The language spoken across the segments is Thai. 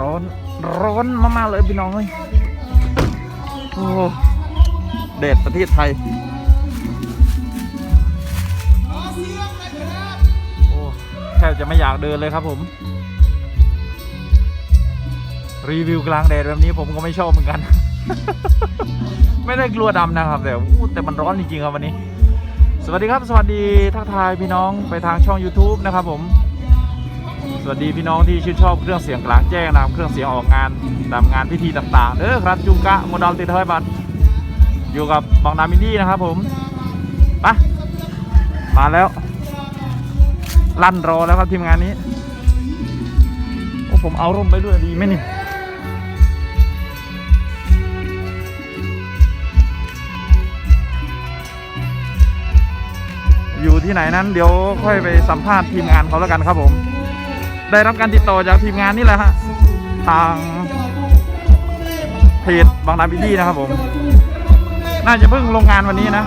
ร้อนร้อนมากๆเลยพี่น้องเอ้ยโอ้เดดประเทศไทยโอ้แทบจะไม่อยากเดินเลยครับผม รีวิวกลางแดดแบบนี้ผมก็ไม่ชอบเหมือนกัน ไม่ได้กลัวดำนะครับแต่แต่มันร้อนจริงๆครับวันนี้ สวัสดีครับ สวัสดีทักทายพี่น้องไปทางช่อง YouTube นะครับผม วัสดีพี่น้องที่ชื่นชอบเครื่องเสียงกลางแจ้งนะครับเครื่องเสียงออกงานตามงานพิธีต่างๆเด้อครับจุงกะโมดอลติดเฮ้ยบัตรอยู่กับบางนามินดี้นะครับผมไปมาแล้ว ลั่นรอแล้วครับทีมงานนี้โอ้ผมเอาร่มไปด้วยดีไหมนี่อยู่ที่ไหนนั้นเดี๋ยวค่อยไปสัมภาษณ์ทีมงานเขาแล้วกันครับผม ได้รับการติดต่อจากทีมงานนี่แหละฮะทางเพจบางนาบิลลี่นะครับผม น่าจะเพิ่งลงงานวันนี้นะ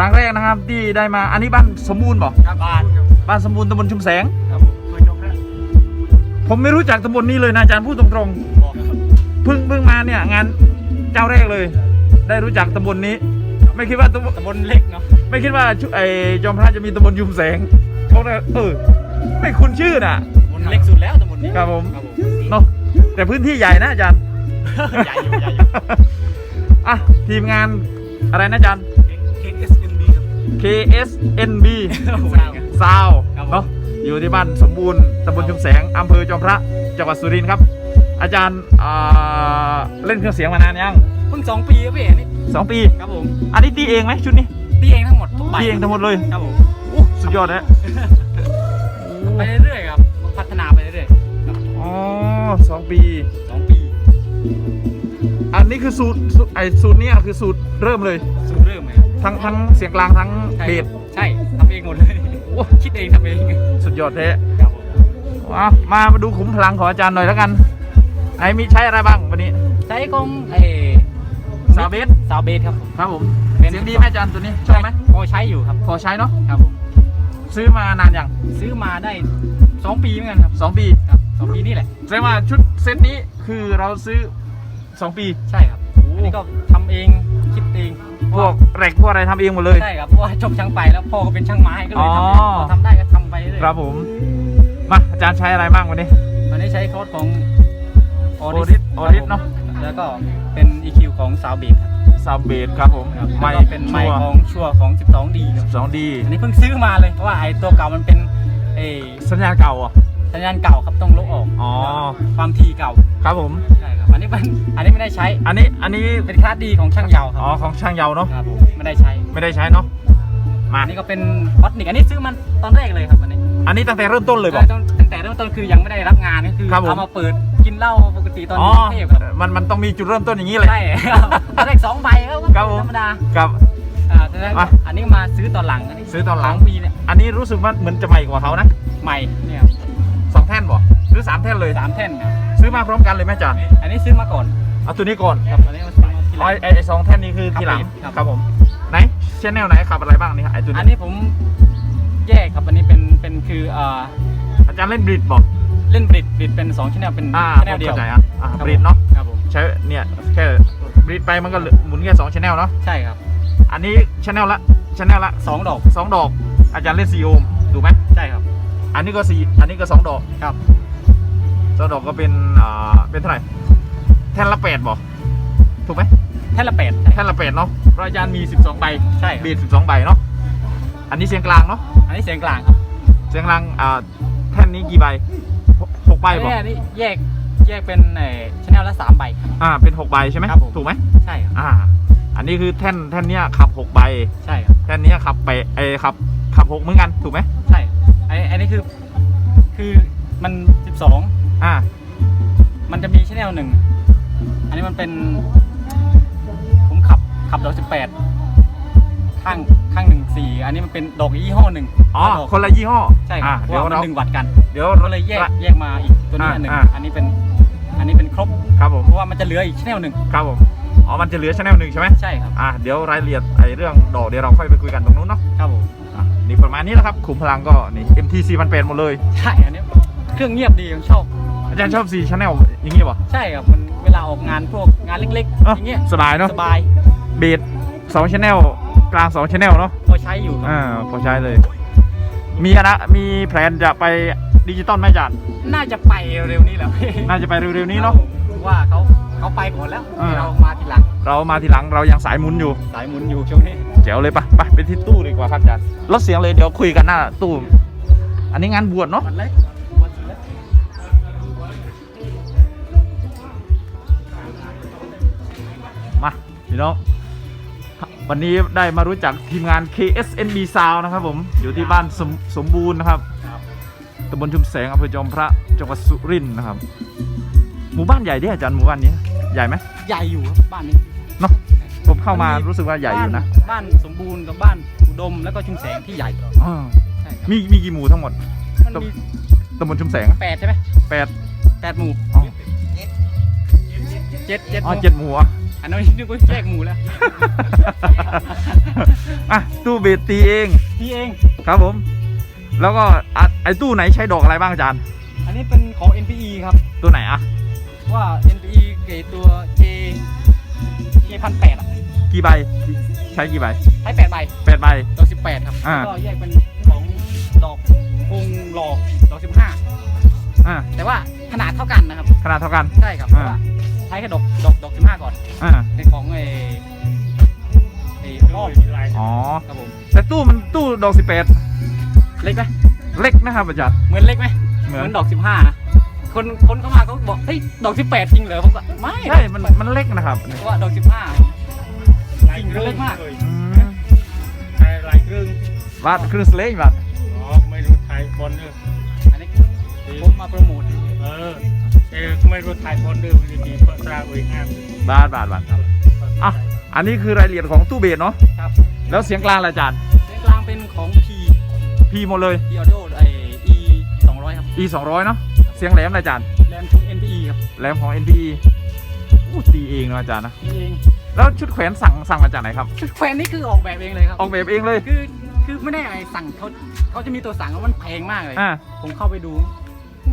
รั้งแรกนะครับที่ได้มาอันนี้บ้านสมบูรณ์บ่ครับบ้านบ้านสมบูรณ์ตำบลชุมแสง ครับผมเคยจบแล้วผมไม่รู้จักตำบลนี้เลยนะอาจารย์พูดตรงบอกครับๆเพิ่งเพิ่งมาเนี่ยงานเจ้าแรกเลย ได้รู้จักตำบลนี้ ไม่คิดว่าตำบล ตำบลเล็กเนาะไม่คิดว่าชุไอจอมพระจะมีตำบลยุมแสงเขาเลยเออ ไม่คุ้นชื่อน่ะ ตำบลเล็กสุดแล้วตำบลนี้ครับผม ครับผมเนาะแต่พื้นที่ใหญ่นะอาจารย์ ใหญ่อยู่ใหญ่อยู่อะทีมงานอะไรนะอาจารย์ KSMB ครับ KSNB ซาวครับผม เนาะอยู่ที่บ้านสมบูรณ์ตำบลชุมแสงอำเภอจอมพระจังหวัดสุรินทร์ครับ อาจารย์อ่าเล่นเครื่องเสียงมานานยังเพิ่งสองปีครับพี่นี่สองปี ครับผมอันนี้ตีเองไหมชุดนี้ตีเองทั้งหมดทุกใบตีเองทั้งหมดเลยครับผมโอ้สุดยอดนะไปเรื่อยๆครับ พัฒนาไปเรื่อยๆครับอ๋อสองปีสองปีอันนี้คือสูตรสูตรไอสูตรเนี้คือสูตรเริ่มเลย สูตรเริ่มเลยครับ ทั้งทั้งเสียงกลางทั้งใช่เบสใช่ทำเองหมดเลยโอ้คิดเองทำเองสุดยอดแท้ครับผมว้าวมามาดูขุมพลังของอาจารย์หน่อยแล้วกันไอ้มีใช้อะไรบ้างวันนี้ใช้ของเอซาวเบสซาวเบสครับครับผมเป็น เสียงดีไหมอาจารย์ตัวนี้ชอบไหมพอใช้อยู่ครับพอใช้เนาะครับผมซื้อมานานอย่างซื้อมาได้สองปีเหมือนกันครับสองปีครับสองปีนี่แหละแสดงว่าชุดเซตนี้คือเราซื้อสองปีใช่ครับอันนี้ก็ทำเองคิดเอง พวกแรกพวกอะไรทำเองหมดเลย ใช่ครับเพราะว่าจบช่างไปแล้วพ่อก็เป็นช่างไม้ก็เลยทำเองอ๋อ พอทำได้ก็ทำไปเรื่อยครับผม มาอาจารย์ใช้อะไรบ้างวันนี้อันนี้ใช้โค้ดของ Oris Oris เนอะ แล้วก็เป็น EQ ของซาวเบดครับซาวเบสครับผมไม่ไม่เป็นไมชัวค์ของชัวร์ของ 12D ครับสองดีอันนี้เพิ่งซื้อมาเลยเพราะว่าไอ้ตัวเก่ามันเป็นเออสัญญาณเก่าอะ สัญญาณเก่าครับต้องลบออกอ๋อ ความถี่เก่าครับผม ใช่ครับ อันนี้เป็นอันนี้ไม่ได้ใช้อันนี้อันนี้เป็นคลาสดีของช่างเยาวคอ๋อรับของช่างเยาเนาะครับผมไม่ได้ใช้ไม่ได้ใช้เนาะมาอันนี้ก็เป็นฮอตนิกอันนี้ซื้อมันตอนแรกเลยครับอันนี้อันนี้ตั้งแต่เริ่มต้นเลยบอเอกอตั้งแต่เริ่มต้นคือยังไม่ได้รับงานก็คือครับผม เอามาเปิดกินเหล้าปกติตอนอ๋ออยู่กรุงเทพครับมันมันต้องมีจุดเริ่มต้นอย่างนี้เลย ใช่ตอนแรกสองใบครับครับผม ธรรมดาครับ อ่าแต่แล้วอะ อันนี้มาซื้อตอนหลังอันนี้ซื้อตอนหลังสปีเนี่ยอันนี้รู้สึกว่าเหมือนจะใหม่กว่าเขานะใหม่เนี่ยครับสองแท่นบ่ห รือสามแท่นเลย สามแท่นครับซื้อมาพร้อมกันเลยไหมจานอันนี้ซื้อมาก่อนเอาตัวนี้ก่อนครับอันนี้มาซื้อมาทีหอ๋ลัองไอไอสองแท่นนี้คือทีหลังครับ ครับผมไหนชแนลไหนขับอะไรบ้างนี่ไอตัวอันนี้นี้ผมแยกครับอันนี้เป็นเป็นคืออ่าอาจารย์เล่นบริดบอกเล่นบริดบริดเป็น2ชแนลเป็นอ่าชผแนลมเดียวเข้าใจอะอ่าครับบริดเนาะครับผมใช้เนี่ยแค่บริดไปมันก็เหลือหมุนแค่สองชแนลเนาะใช่ครับอันนี้ชแนลละชแนลละสองดอกสองดอกอาจารย์เล่นสี่โอห์มถูกไหมใช่ครับ อันนี้ก็สี่อันนี้ก็สองดอกครับสอง ดอกก็เป็นอ่าเป็นเท่าไหร่แท่นละแปดบอกถูกไหมแท่นละแปดแท่นละแปดเนาะเพราะอาจารย์มี 12 ใบใช่ครับเบส12ใบเนาะอันนี้เสียงกลางเนาะอันนี้เสียงกลางครับเสียงกลางอ่าแท่นนี้กี่ใบหกหกใบอันบอกนี้อันนี้แยกแยกเป็นเอ่อชแนลละสามใบ อ่าเป็น6ใบใช่ไหมครับผม ถูกไหมใช่ครับอ่า อันนี้คือแท่นแท่นเนี้ยขับ6ใบ ใช่ครับแท่นเนี้ยขับไปไอขับขับ6เหมือนกันถูกไหมใช่ไอ้อันนี้คือ คือมัน 12 อ่ามันจะมีชแนลหนึ่ง อันนี้มันเป็น ผมขับขับดอกสิบแปดข้างข้างหนึ่งสี่อันนี้มันเป็นดอกยี่ห้อหนึ่งอ๋อดอกคนละยี่ห้อใช่คอ่ารับเพเดี๋ยวราะว่ามันเราหนึ่งวัตต์กันเดี๋ยวก็เลยแยกแยกมาอีกตัวนี้อันหนึ่งอ่าอันนี้เป็นอันนี้เป็นครบครับผมเพราะว่ามันจะเหลืออีกชแนลหนึ่งครับผมอ๋อมันจะเหลือชแนลหนึ่งใช่ไหมใช่ครับอ่าเดี๋ยวรายละเอียดไอเรื่องดอกเดี๋ยวเราค่อยไปคุยกันตรงนู้นเนาะครับผมอะนี่ประมาณนี้แหละครับขุมพลังก็นี่ MTC มันเป็นหมดเลยใช่อันนี้เครื่องเงียบดีผมชอบอา จารย์ชอบ4 Channel อย่างงี้ป่ะใช่ครับมันเวลาออกงานพวกงานเล็กๆอะอย่างเงี้ยสบายเนาะสบายเบส2 Channel กลาง2 Channel เนาะพอใช้อยู่ครับอ่าพอใช้เลย มีคณะมีแผนจะไปดิจิตอลไหมอาจารย์น่าจะไปเร็วๆนี้แหละน่าจะไปเร็วๆนี้เนาะครับผมว่าเขาเขาไปก่อนแล้วอ่าเรามาทีหลัง เรามาทีหลังเรายังสายหมุนอยู่ สายหมุนอยู่ช่วงนี้แจ๋วเลยปะไปไปที่ตู้ดีกว่าครับอาจารย์ลดเสียงเลยเดี๋ยวคุยกันหน้าตู้ อันนี้งานบวชเนาะ พี่น้อง วันนี้ได้มารู้จักทีมงาน KSNB Sound นะครับผม อยู่ที่บ้านสมสมบูรณ์นะครับครับตำบลชุมแสงอำเภอจอมพระ จังหวัดสุรินทร์นะครับ หมู่บ้านใหญ่ดิอาจารย์หมู่บ้านนี้ ใหญ่ไหม ใหญ่อยู่ครับบ้านนี้ เนาะผมเข้ามารู้สึกว่าใหญ่อยู่นะบ้านบ้านสมบูรณ์กับบ้านอุดมแล้วก็ชุมแสงที่ใหญ่อ่าใช่ครับมีมีกี่หมู่ทั้งหมดมันมีตำบลชุมแสงแปดใช่ไหมแปดแปดหมู่อ๋อ เจ็ดเจ็ดหอ๋อมู่ เจ็ดหมู่อะ อันนั้นนึกว่าแยกหมู่แล้วอะตู้เบสตีเองพี่เองครับผม แล้วก็อะไอ้ตู้ไหนใช้ดอกอะไรบ้างอาจารย์ อันนี้เป็นของ NPE ครับ ตัวไหนอะว่า NPE เกรดตัว J J พันแปดอะกี่ใบ ใช้กี่ใบใช้แปดใบแปดใบ ดอกสิบแปดครับอ่า แล้วก็แยกเป็นของดอกคงหลอกดอกสิบห้าอ่าแต่ว่าขนาดเท่ากันนะครับ ขนาดเท่ากัน ใช่ครับเพอ่า ราะว่า ใช้แค่ดอกดอกดอกสิบห้าก่อนอ่าเป็นของไอ้ไอ้อ้อมอ๋อครับผมแต่ตู้มันตู้ดอกสิบแปดเล็กไหมเล็กนะครับอาจารย์เหมือนเล็กไหมเหมืเหอนมือนดอกสิบห้านะคนคนเข้ามาเขาบอกเฮ้ยดอกสิบแปดจริงเหรอผมก็ไม่ใช่มันมันเล็กนะครับเพราะว่าดอกสิบห้าจริงมันเล็กมากอืมไทยหลายเครื่องบาทครึ่งสเลงบาทอ๋อไม่รู้ไทยคนเด้ออันนี้ผมมาโปรโมทเออ เออไม่รู้ไทยคนเด้อวิธีก็สร้างไว้งามบาทบาทบาทครับอะอันนี้คือรายละเอียดของตู้เบสเนาะครับแล้วเสียงกลางล่ะอาจารย์เสียงกลางเป็นของ P พีหมดเลย P Audio ไอ้ E สองร้อยครับ E 200เนาะเสียงแหลมล่ะอาจารย์แรมของ NPE ครับแหลมของ NPE อู้ตีเองเนาะอาจารย์นะนี่เองแล้วชุดแขวนสั่งสั่งมาจากไหนครับชุดแขวนนี่คือออกแบบเองเลยครับออกแบบเองเลยคือคือไม่ได้อะไรสั่งเขาเขาจะมีตัวสั่งแล้วมันแพงมากเลยอ่าผมเข้าไปดู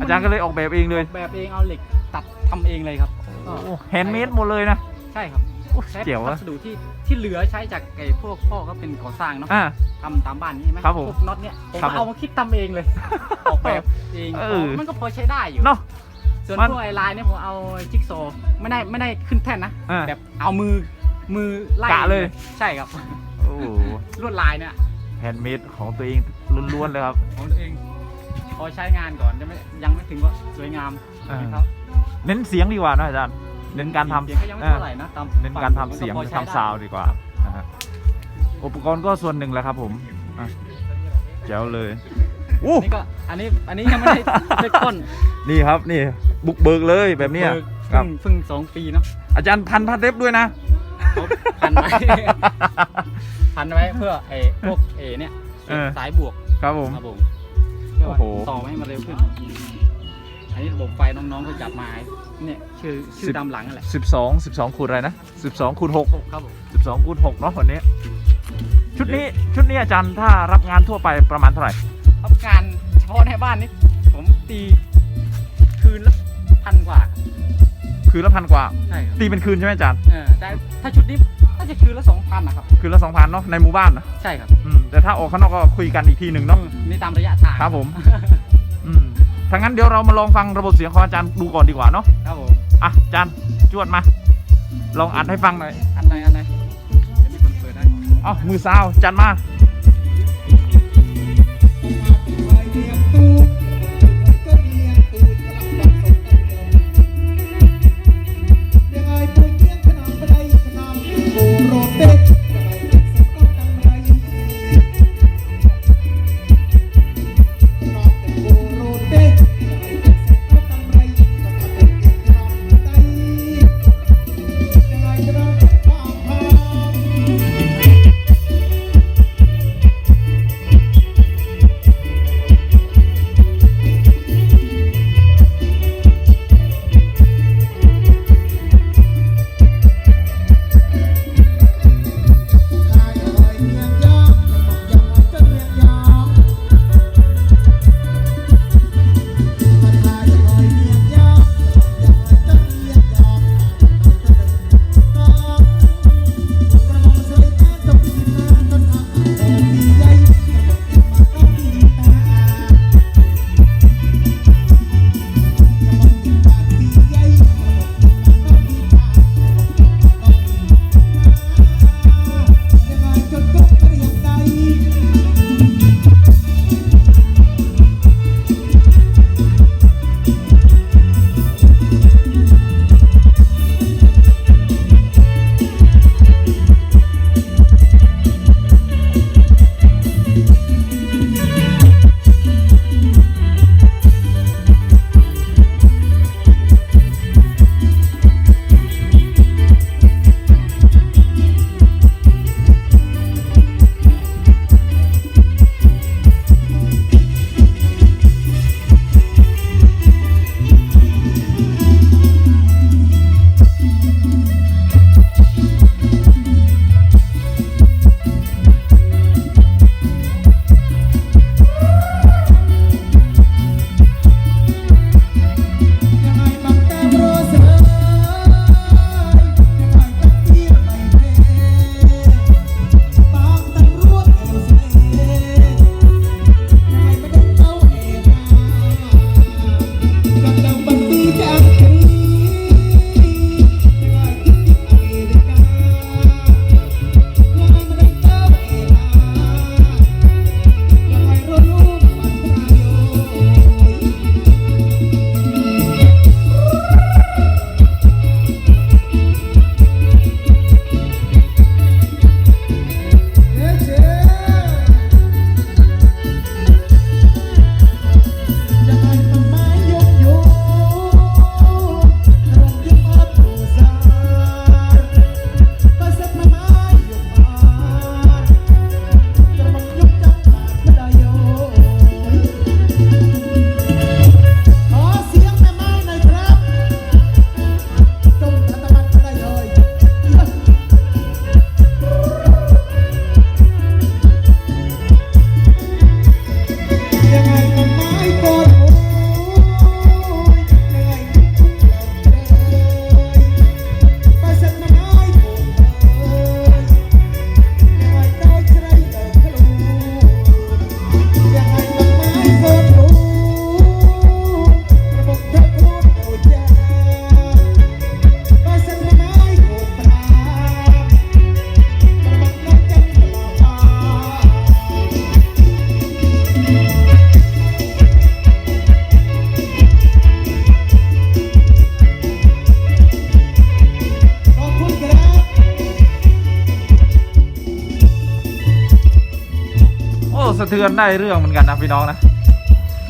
อาจารย์ก็เลยออกแบบเองเลยออกแบบเองเอาเหล็กตัดทำเองเลยครับก็แฮนด์เมดหมดเลยนะ ใช่ครับโอ้ใช้เจ๋ววัอะสดุที่ที่เหลือใช้จากไอ้พวกพ่อก็เป็นก่อสร้างเนาะอ่า ทำตามบ้านนี้ใช่ไหมครับผมพวกน็อตเนี่ยผมครับก็เอามาคิดทำเองเลย ออกแบบเองเออ มันก็พอใช้ได้อยู่ เนาะ ส่วนมันพวกไอ้ลายเนี่ยผมเอาจิ๊กซอว์ไม่ได้ไม่ได้ขึ้นแท่นนะอ่าแบบเอามือมือไล่กะเลย ใช่ครับ โอ้ลวดลายเนี่ยแฮนด์เมดของตัวเองล้วนๆเลยครับ ของตัวเอง พอใช้งานก่อนจะไม่ยังไม่ถึงว่าสวยงามอ่าครับเน้นเสียงดีกว่านะอาจารย์ เน้นการทำเสียงก็ยังไม่เท่าไหร่นะตามเน้นการทำเสียงฝั่หรือก็พอใช้ทำซาวด์ดีกว่านะฮะอุปกรณ์ก็ส่วนหนึ่งแหละครับผมอะแจ๋วเลยอู้อันนี้ก็อันนี้อันนี้ยังไม่ได้ไม่ก้นนี่ครับนี่ บุกเบิกเลยแบบเนี้ยเบิกครับเพิ่งเพิ่งสองปีเนาะอาจารย์พันพันเทปด้วยนะ เขาพันไว้ พันไว้เพื่อไอ้พวกเอเนี่ยเออ สายบวกครับผม ครับผม เพื่อว่าโอ้โห ต่อให้มันเร็วขึ้น อันนี้ระบบไฟน้องๆก็จับมาเนี่ยชื่อชื่อตามหลังนั่นแหละ12 12คูณอะไรนะ12คูณ6หกครับผม12คูณ6เนาะวันนี้ ชุดนี้ชุดนี้อาจารย์ถ้ารับงานทั่วไปประมาณเท่าไหร่รับการเฉพาะในบ้านนี่ผมตีคืนละพันกว่า คืนละพันกว่า ใช่ครับตีเป็นคืนใช่ไหมอาจารย์ เออแต่ถ้าชุดนี้น่า จะคืนละสองพันนะครับ คืนละ2,000เนาะในหมู่บ้านนะใช่ครับอืมแต่ถ้าออกข้างนอกก็คุยกันอีกทีหนึ่งเนาะนี่ตามระยะทางครับผมอืมถ้างั้นเดี๋ยวเรามาลองฟังระบบเสียงของอาจารย์ดูก่อนดีกว่าเนาะครับผมอะอาจารย์จวดมา ลองอัดให้ฟังหน่อยอันไหนอันไหนเดี๋ยวมีคนเปิดได้เอ้ามือซาวจันมา ข สะเทือนได้เรื่องเหมือนกันนะพี่น้องนะ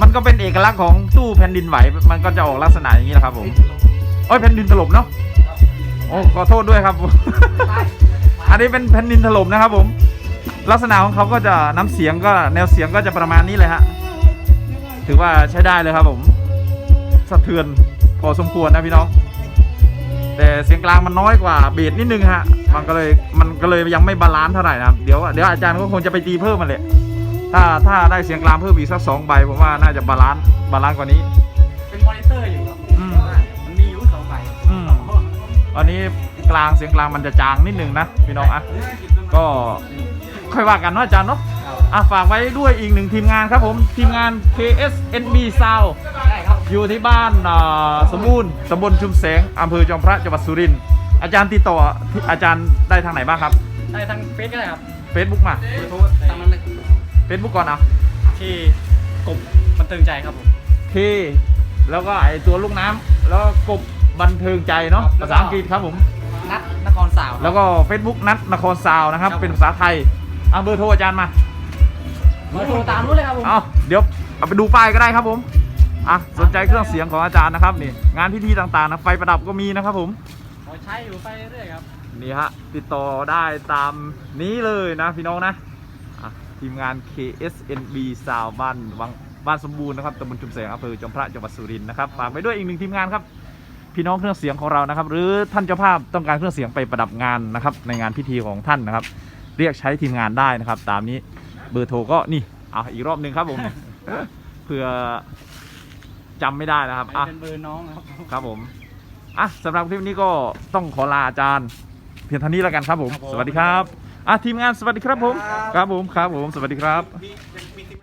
มันก็เป็นเอกลักษณ์ของตู้แผ่นดินไหว มันก็จะออกลักษณะอย่างนี้แหละครับผมโอ้ยแผ่นดินถล่มเนาะโอ้ขอโทษด้วยครับ อันนี้เป็นแผ่นดินถล่มนะครับผม ลักษณะของเขาก็จะน้ำเสียงก็แนวเสียงก็จะประมาณนี้เลยฮะ ถือว่าใช้ได้เลยครับผม สะเทือนพอสมควรนะพี่น้อง แต่เสียงกลางมันน้อยกว่าเบสนิดนึงฮะ มันก็เลยมันก็เลยยังไม่บาลานซ์เท่าไหร่นะเดี๋ยวเดี๋ยวอาจารย์ก็คงจะไปตีเพิ่มมาเลย ถ้าถ้าได้เสียงกลางเพิ่มอีกสักสองใบผมว่าน่าจะบาลานซ์บาลานซ์กว่านี้ เป็นมอนิเตอร์อยู่ครับอืม มันมีอยู่สองใบอืม อันนี้กลางเสียงกลางมันจะจางนิดนึงนะพี่น้องอะก็ค่อยว่ากันเนาะอาจารย์เนาะอะฝากไว้ด้วยอีกหนึ่งทีมงานครับผม ทีมงาน KSNB Sound ได้ครับ อยู่ที่บ้านอ่าสมบูรณ์ตำบลชุมแสงอำเภอจอมพระจังหวัดสุรินทร์อาจารย์ติดต่อที่อาจารย์ได้ทางไหนบ้างครับ ได้ทั้งเฟซก็ได้ครับ Facebook มา เบอร์โทรตามนั้น เลย Facebook ก่อนเอาที่กบบันเทิงใจครับผม K แล้วก็ไอตัวลูกน้ำแล้วก็กบบันเทิงใจเนาะครับภาษาอังกฤษครับผม นัดนครสาวแล้วก็ Facebook นัดนครซาวน์นะครับ ครับ เป็นภาษาไทยเอาเบอร์โทรอาจารย์มาเบอร์โทรตามนู้นเลยครับผม เอาเดี๋ยวเอาไปดูป้ายก็ได้ครับผมอะสนใจเครื่องเสียงของอาจารย์นะครับนี่งานพิธีต่างๆนะไฟประดับก็มีนะครับผมขอใช้อยู่ไปเรื่อยครับ นี่ฮะติดต่อได้ตามนี้เลยนะพี่น้องนะอะ ทีมงาน KSNB สาวบ้านวังบ้านสมบูรณ์นะครับตำบลชุมแสงอำเภอจอมพระจังหวัดสุรินทร์นะครับฝากไปด้วยอีกหนึ่งทีมงานครับพี่น้องเครื่องเสียงของเรานะครับ หรือท่านเจ้าภาพต้องการเครื่องเสียงไปประดับงานนะครับ ในงานพิธีของท่านนะครับ เรียกใช้ทีมงานได้นะครับ ตามนี้เบอร์โทรก็นี่เอาอีกรอบหนึ่งครับผมเพื่อจำไม่ได้นะครับอะเป็นเบอร์น้องครับครับผมอะสำหรับคลิปนี้ก็ต้องขอลาอาจารย์ เพียงเท่านี้แล้วกันครับผมครับผมสวัสดีครับ อะทีมงานสวัสดีครับผม ครับผมครับผมสวัสดีครับ